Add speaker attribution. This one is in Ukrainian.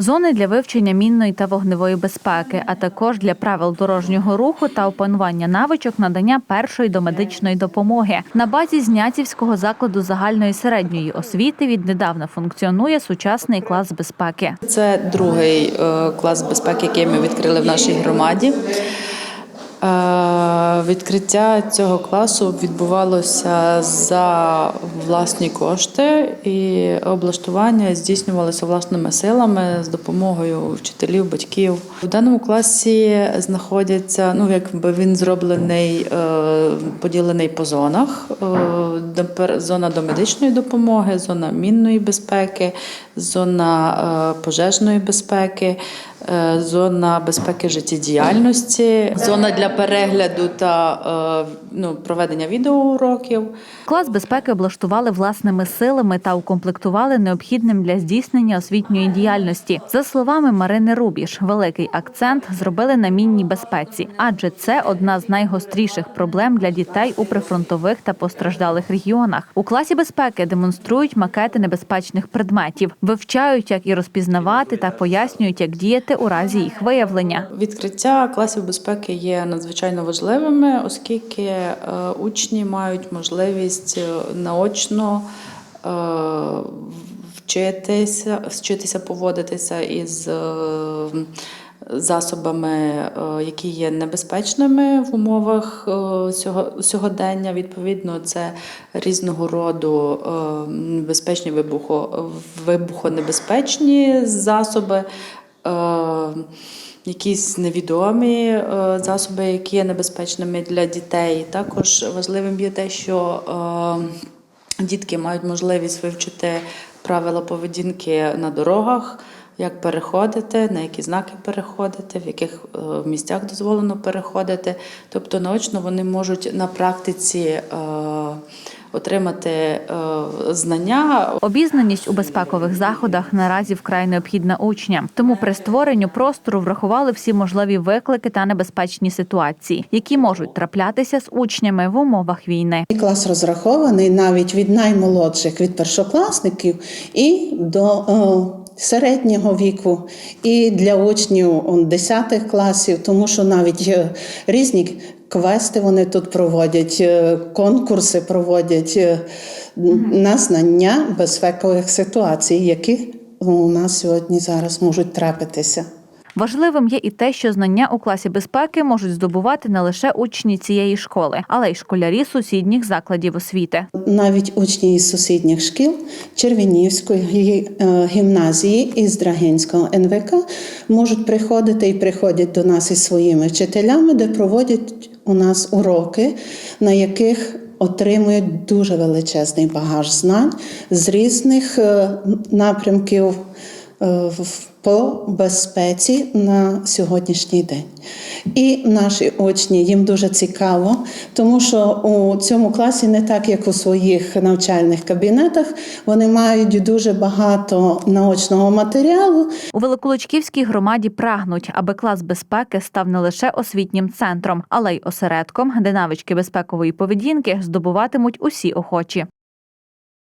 Speaker 1: зони для вивчення мінної та вогневої безпеки, а також для правил дорожнього руху та опанування навичок надання першої домедичної допомоги. На базі Знятівського закладу загальної середньої освіти віднедавна функціонує сучасний клас безпеки.
Speaker 2: Це другий е, клас безпеки, який ми відкрили в нашій громаді. Відкриття цього класу відбувалося за власні кошти, і облаштування здійснювалося власними силами з допомогою вчителів, батьків. У даному класі знаходяться, ну якби він зроблений, е, поділений по зонах: Е, зона до медичної допомоги, зона мінної безпеки, зона е, пожежної безпеки, зона безпеки життєдіяльності, зона для перегляду та е, ну, проведення відеоуроків.
Speaker 1: Клас безпеки облаштували власними силами та укомплектували необхідним для здійснення освітньої діяльності. За словами Марини Рубіш, великий акцент зробили на мінній безпеці, адже це одна з найгостріших проблем для дітей у прифронтових та постраждалих регіонах. У класі безпеки демонструють макети небезпечних предметів, вивчають, як і розпізнавати, та пояснюють, як діяти у разі їх виявлення.
Speaker 2: Відкриття класів безпеки є надзвичайно важливими, оскільки е, учні мають можливість е, наочно е, вчитися, вчитися поводитися із засобами, які є небезпечними в умовах сьогодення. Відповідно, це різного роду небезпечні вибухо, вибухонебезпечні засоби. Е, Якісь невідомі е, засоби, які є небезпечними для дітей. Також важливим є те, що е, дітки мають можливість вивчити правила поведінки на дорогах, як переходити, на які знаки переходити, в яких місцях дозволено переходити. Тобто наочно вони можуть на практиці отримати е, знання,
Speaker 1: Обізнаність у безпекових заходах наразі вкрай необхідна учням. Тому при створенню простору врахували всі можливі виклики та небезпечні ситуації, які можуть траплятися з учнями в умовах війни.
Speaker 3: Клас розрахований навіть від наймолодших, від першокласників і до о, середнього віку, і для учнів 10 класів, тому що навіть е, різні квести вони тут проводять, е, конкурси проводять е, на знання безпекових ситуацій, які у нас сьогодні зараз можуть трапитися.
Speaker 1: Важливим є і те, що знання у класі безпеки можуть здобувати не лише учні цієї школи, але й школярі сусідніх закладів освіти.
Speaker 3: Навіть учні із сусідніх шкіл Червінівської е, гімназії і з Драгинського НВК можуть приходити і приходять до нас із своїми вчителями, де проводять у нас уроки, на яких отримують дуже величезний багаж знань з різних е, напрямків по безпеці на сьогоднішній день. І наші учні їм дуже цікаво, тому що у цьому класі не так, як у своїх навчальних кабінетах, вони мають дуже багато наочного матеріалу,
Speaker 1: У Великолучківській громаді прагнуть, аби клас безпеки став не лише освітнім центром, але й осередком, де навички безпекової поведінки здобуватимуть усі охочі.